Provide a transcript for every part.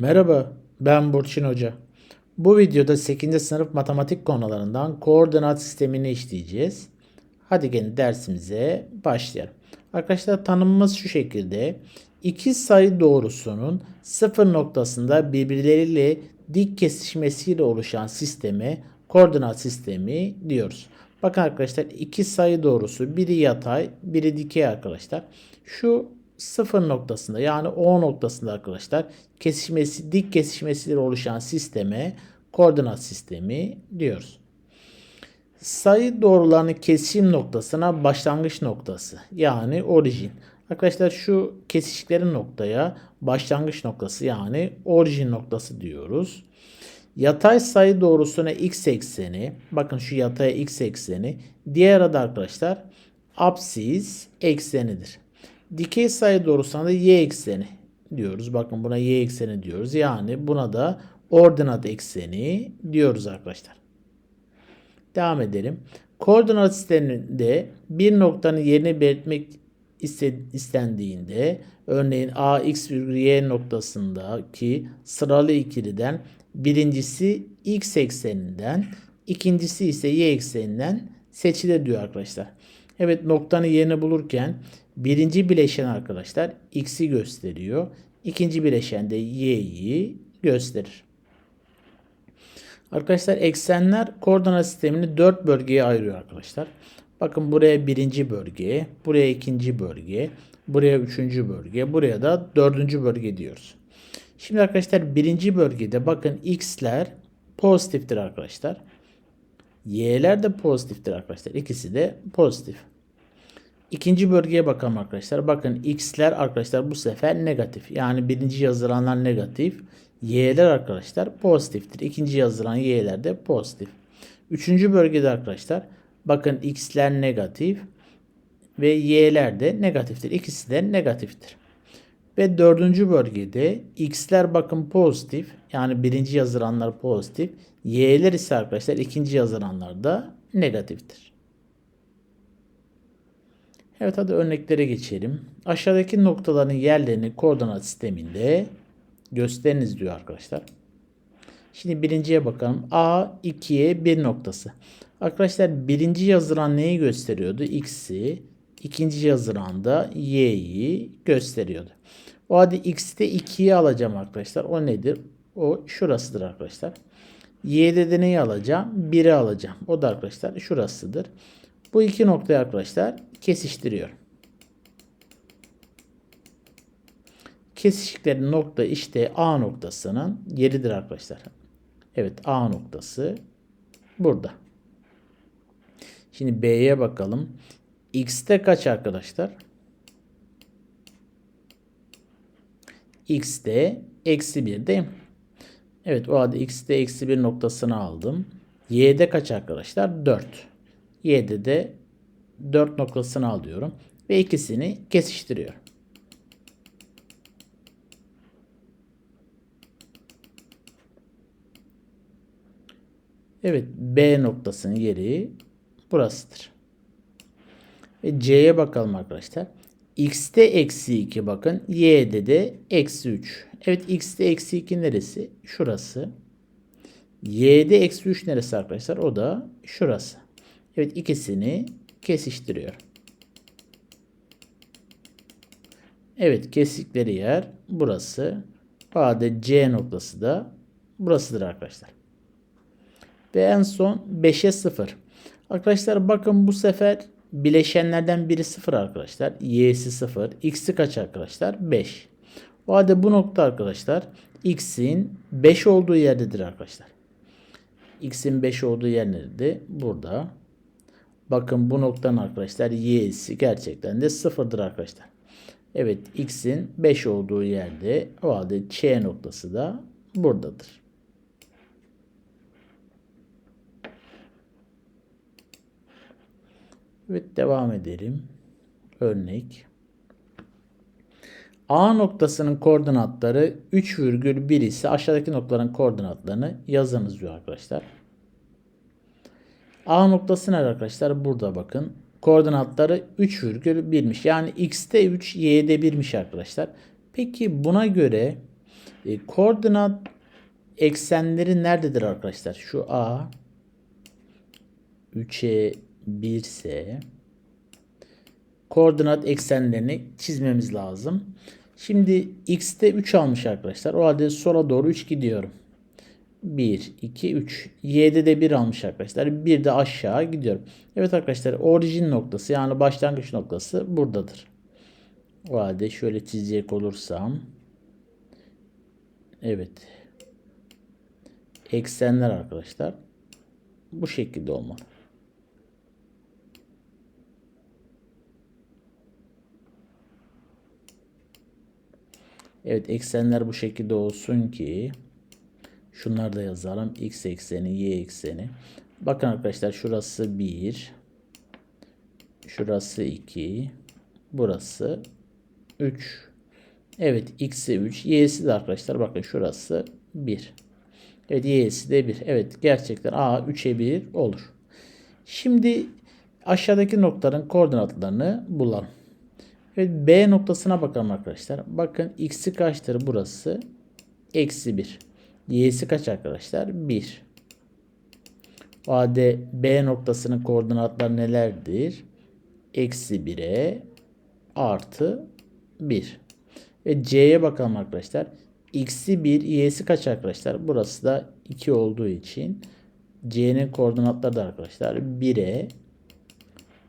Merhaba, ben Burçin Hoca. Bu videoda 8. sınıf matematik konularından koordinat sistemini işleyeceğiz. Hadi gelin dersimize başlayalım. Arkadaşlar tanımımız şu şekilde. İki sayı doğrusunun sıfır noktasında birbirleriyle dik kesişmesiyle oluşan sisteme koordinat sistemi diyoruz. Bakın arkadaşlar iki sayı doğrusu biri yatay biri dikey arkadaşlar. Şu sıfır noktasında yani O noktasında arkadaşlar kesişmesi dik kesişmesiyle oluşan sisteme koordinat sistemi diyoruz. Sayı doğrularının kesişim noktasına başlangıç noktası yani orijin. Arkadaşlar şu kesişiklerin noktaya başlangıç noktası yani orijin noktası diyoruz. Yatay sayı doğrusuna x ekseni, bakın şu yataya x ekseni, diğer adı arkadaşlar apsis eksenidir. Dikey sayı doğrusuna da y ekseni diyoruz. Bakın buna y ekseni diyoruz. Yani buna da ordinat ekseni diyoruz arkadaşlar. Devam edelim. Koordinat sisteminde bir noktanın yerini belirtmek istendiğinde örneğin a x y noktasındaki sıralı ikiliden birincisi x ekseninden ikincisi ise y ekseninden seçilir diyor arkadaşlar. Evet noktanın yerini bulurken birinci bileşen arkadaşlar x'i gösteriyor. İkinci bileşen de y'yi gösterir. Arkadaşlar eksenler koordinat sistemini dört bölgeye ayırıyor arkadaşlar. Bakın buraya birinci bölge, buraya ikinci bölge, buraya üçüncü bölge, buraya da dördüncü bölge diyoruz. Şimdi arkadaşlar birinci bölgede bakın x'ler pozitiftir arkadaşlar. Y'ler de pozitiftir arkadaşlar. İkisi de pozitif. İkinci bölgeye bakalım arkadaşlar. Bakın x'ler arkadaşlar bu sefer negatif. Yani birinci yazılanlar negatif. Y'ler arkadaşlar pozitiftir. İkinci yazılan y'ler de pozitif. Üçüncü bölgede arkadaşlar bakın x'ler negatif ve y'ler de negatiftir. İkisi de negatiftir. Ve dördüncü bölgede x'ler bakın pozitif. Yani birinci yazılanlar pozitif. Y'ler ise arkadaşlar ikinci yazılanlar da negatiftir. Evet hadi örneklere geçelim. Aşağıdaki noktaların yerlerini koordinat sisteminde gösteriniz diyor arkadaşlar. Şimdi birinciye bakalım. A 2'ye 1 noktası. Arkadaşlar birinci yazılan neyi gösteriyordu? X'i. İkinci yazılan da Y'yi gösteriyordu. O halde X'te 2'yi alacağım arkadaşlar. O nedir? O şurasıdır arkadaşlar. Y'de de neyi alacağım? 1'i alacağım. O da arkadaşlar şurasıdır. Bu iki noktayı arkadaşlar kesiştiriyor. Kesişiklerin nokta işte A noktasının yeridir arkadaşlar. Evet A noktası burada. Şimdi B'ye bakalım. X'te kaç arkadaşlar? X'te eksi 1 değil mi? Evet o halde X'te eksi 1 noktasını aldım. Y'de kaç arkadaşlar? 4. Y'de de 4 noktasını alıyorum. Ve ikisini kesiştiriyorum. Evet B noktasının yeri burasıdır. Ve C'ye bakalım arkadaşlar. X'te eksi 2 bakın. Y'de de eksi 3. Evet X'te eksi 2 neresi? Şurası. Y'de eksi 3 neresi arkadaşlar? O da şurası. Evet ikisini kesiştiriyor. Evet kestikleri yer burası. A'da C noktası da burasıdır arkadaşlar. Ve en son 5'e 0. Arkadaşlar bakın bu sefer bileşenlerden biri 0 arkadaşlar. Y'si 0. X'i kaç arkadaşlar? 5. O halde bu nokta arkadaşlar X'in 5 olduğu yerdedir arkadaşlar. X'in 5 olduğu yer nerede? Burada. Bakın bu noktanın arkadaşlar y'si gerçekten de sıfırdır arkadaşlar. Evet x'in 5 olduğu yerde o halde ç noktası da buradadır. Evet devam edelim. Örnek. A noktasının koordinatları 3,1 ise aşağıdaki noktaların koordinatlarını yazınız diyor arkadaşlar. A noktası nerede arkadaşlar? Burada bakın. Koordinatları 3,1'miş. Yani x'te 3, y'de 1'miş arkadaşlar. Peki buna göre E, koordinat eksenleri nerededir arkadaşlar? Şu A 3'e 1 ise koordinat eksenlerini çizmemiz lazım. Şimdi x'te 3 almış arkadaşlar. O halde sola doğru 3 gidiyorum. 1, 2, 3. Y'de de 1 almış arkadaşlar. Bir de aşağı gidiyorum. Evet arkadaşlar orijin noktası yani başlangıç noktası buradadır. O halde şöyle çizecek olursam. Evet. Eksenler arkadaşlar. Bu şekilde olmalı. Evet eksenler bu şekilde olsun ki şunları da yazalım. X ekseni, Y ekseni. Bakın arkadaşlar şurası 1. Şurası 2. Burası 3. Evet x'i 3. Y'si de arkadaşlar bakın şurası 1. Evet y'si de 1. Evet gerçekten A 3'e 1 olur. Şimdi aşağıdaki noktaların koordinatlarını bulalım. Evet B noktasına bakalım arkadaşlar. Bakın x'i kaçtır burası? Eksi 1. Y'si kaç arkadaşlar? 1. O halde B noktasının koordinatları nelerdir? Eksi 1'e artı 1. Ve C'ye bakalım arkadaşlar. X'i 1, Y'si kaç arkadaşlar? Burası da 2 olduğu için C'nin koordinatları da arkadaşlar 1'e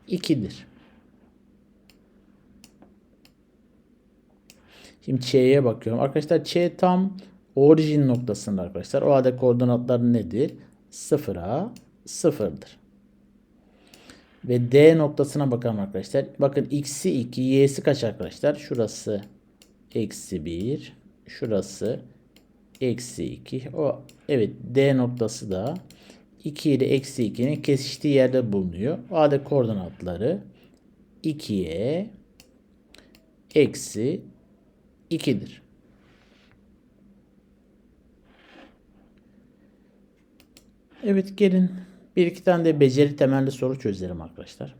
2'dir. Şimdi Ç'ye bakıyorum. Arkadaşlar Ç tam orijin noktasında arkadaşlar. O halde koordinatları nedir? 0'a 0'dır. Ve D noktasına bakalım arkadaşlar. Bakın x'i 2, y'si kaç arkadaşlar? Şurası eksi 1. Şurası eksi 2. O, evet D noktası da 2 ile eksi 2'nin kesiştiği yerde bulunuyor. O halde koordinatları 2'ye eksi 2'dir. Evet gelin bir iki tane de beceri temelli soru çözelim arkadaşlar.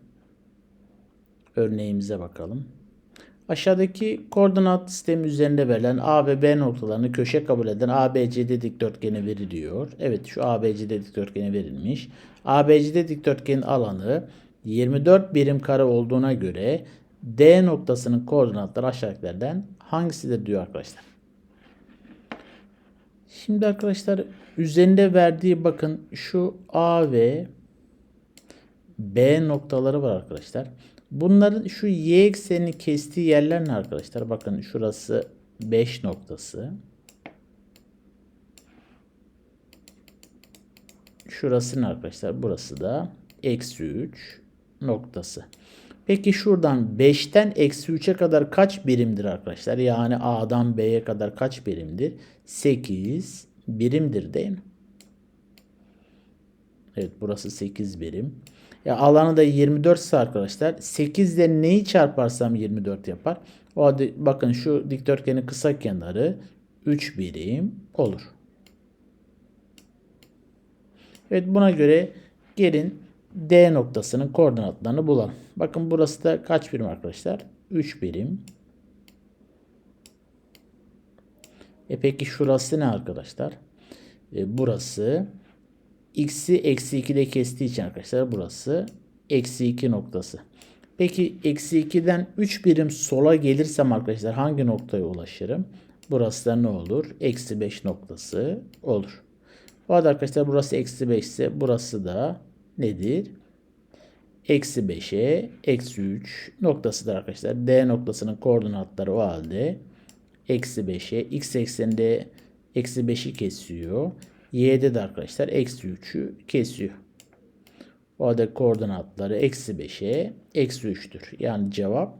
Örneğimize bakalım. Aşağıdaki koordinat sistemi üzerinde verilen A ve B noktalarını köşe kabul eden ABCD dikdörtgeni veriliyor. Evet şu ABCD dikdörtgeni verilmiş. ABCD dikdörtgenin alanı 24 birim kare olduğuna göre D noktasının koordinatları aşağıdakilerden hangisidir diyor arkadaşlar. Şimdi arkadaşlar üzerinde verdiği bakın şu A ve B noktaları var arkadaşlar. Bunların şu y eksenini kestiği yerler ne arkadaşlar? Bakın şurası 5 noktası. Şurası ne arkadaşlar? Burası da eksi 3 noktası. Peki şuradan 5'ten eksi 3'e kadar kaç birimdir arkadaşlar? Yani A'dan B'ye kadar kaç birimdir? 8 birimdir değil mi? Evet burası 8 birim. Ya alanı da 24 ise arkadaşlar 8 ile neyi çarparsam 24 yapar. O halde bakın şu dikdörtgenin kısa kenarı 3 birim olur. Evet buna göre gelin D noktasının koordinatlarını bulalım. Bakın burası da kaç birim arkadaşlar? 3 birim. E peki şurası ne arkadaşlar? E burası x'i eksi 2 ile kestiği için arkadaşlar burası eksi 2 noktası. Peki eksi 2'den 3 birim sola gelirsem arkadaşlar hangi noktaya ulaşırım? Burası da ne olur? Eksi 5 noktası olur. Bu arada arkadaşlar burası eksi 5 ise burası da nedir? Eksi 5'e eksi 3 noktasıdır arkadaşlar. D noktasının koordinatları o halde eksi 5'e x ekseninde eksi 5'i kesiyor. Y'de de arkadaşlar eksi 3'ü kesiyor. O halde koordinatları eksi 5'e eksi 3'tür. Yani cevap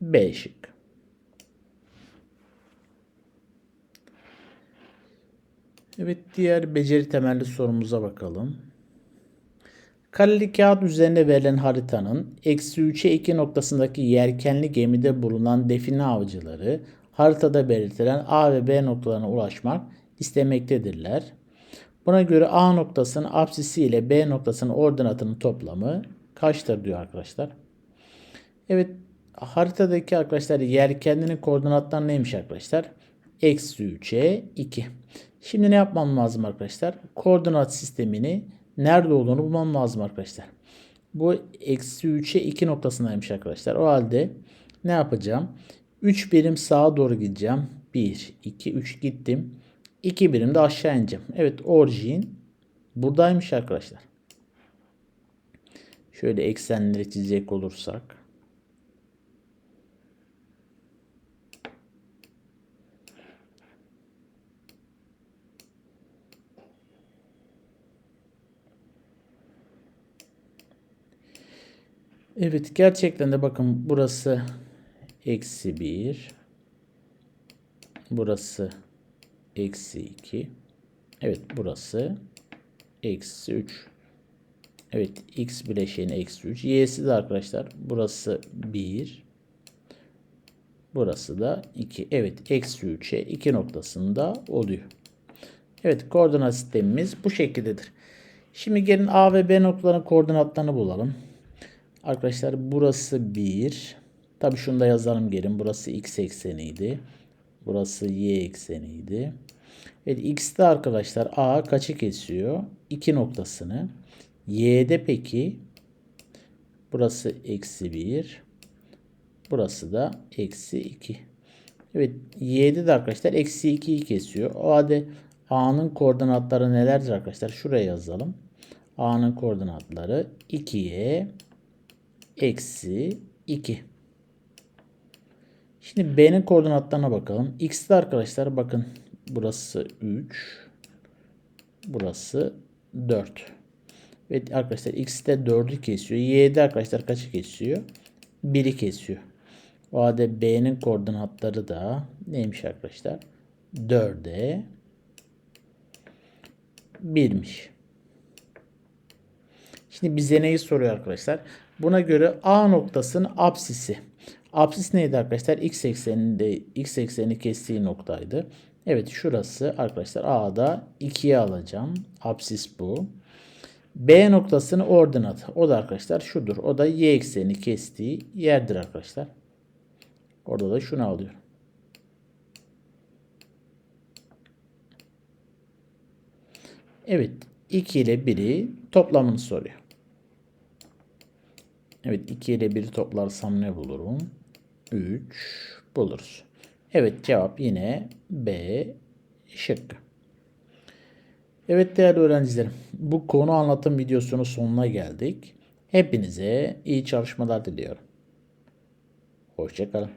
B şık. Evet diğer beceri temelli sorumuza bakalım. Kareli kağıt üzerinde verilen haritanın eksi 3'e 2 noktasındaki yelkenli gemide bulunan define avcıları haritada belirtilen A ve B noktalarına ulaşmak istemektedirler. Buna göre A noktasının apsisi ile B noktasının ordinatının toplamı kaçtır diyor arkadaşlar. Evet haritadaki arkadaşlar yer kendinin koordinatları neymiş arkadaşlar? Eksi 3'e 2. Şimdi ne yapmam lazım arkadaşlar? Koordinat sistemini nerede olduğunu bulmam lazım arkadaşlar. Bu eksi 3'e 2 noktasındaymış arkadaşlar. O halde ne yapacağım? 3 birim sağa doğru gideceğim. 1, 2, 3 gittim. 2 birim de aşağı ineceğim. Evet orijin buradaymış arkadaşlar. Şöyle eksenleri çizecek olursak. Evet gerçekten de bakın burası eksi 1. Burası eksi 2. Evet burası eksi 3. Evet x bileşeni eksi 3. Y'si de arkadaşlar burası 1. Burası da 2. Evet eksi 3'e 2 noktasında oluyor. Evet koordinat sistemimiz bu şekildedir. Şimdi gelin A ve B noktalarının koordinatlarını bulalım. Arkadaşlar burası 1. Tabi şunu da yazalım gelin. Burası x ekseniydi. Burası y ekseniydi. Evet x'te arkadaşlar a kaçı kesiyor? 2 noktasını. y'de peki burası eksi 1. Burası da eksi 2. Evet y'de de arkadaşlar eksi 2'yi kesiyor. O halde a'nın koordinatları nelerdir arkadaşlar? Şuraya yazalım. a'nın koordinatları 2'ye eksi 2. Şimdi B'nin koordinatlarına bakalım. X'de arkadaşlar bakın burası 3. Burası 4. Evet arkadaşlar X'de 4'ü kesiyor. Y'de arkadaşlar kaçı kesiyor? 1'i kesiyor. O halde B'nin koordinatları da neymiş arkadaşlar? 4'e 1'miş. Şimdi bize neyi soruyor arkadaşlar? Buna göre A noktasının apsisi. Apsis neydi arkadaşlar? X ekseninde x ekseni kestiği noktaydı. Evet şurası arkadaşlar A'da 2'ye alacağım. Apsis bu. B noktasının ordinatı. O da arkadaşlar şudur. O da y ekseni kestiği yerdir arkadaşlar. Orada da şunu alıyorum. Evet 2 ile 1'i toplamını soruyor. Evet 2 ile 1'i toplarsam ne bulurum? 3 buluruz. Evet cevap yine B şıkkı. Evet değerli öğrencilerim bu konu anlatım videosunun sonuna geldik. Hepinize iyi çalışmalar diliyorum. Hoşçakalın.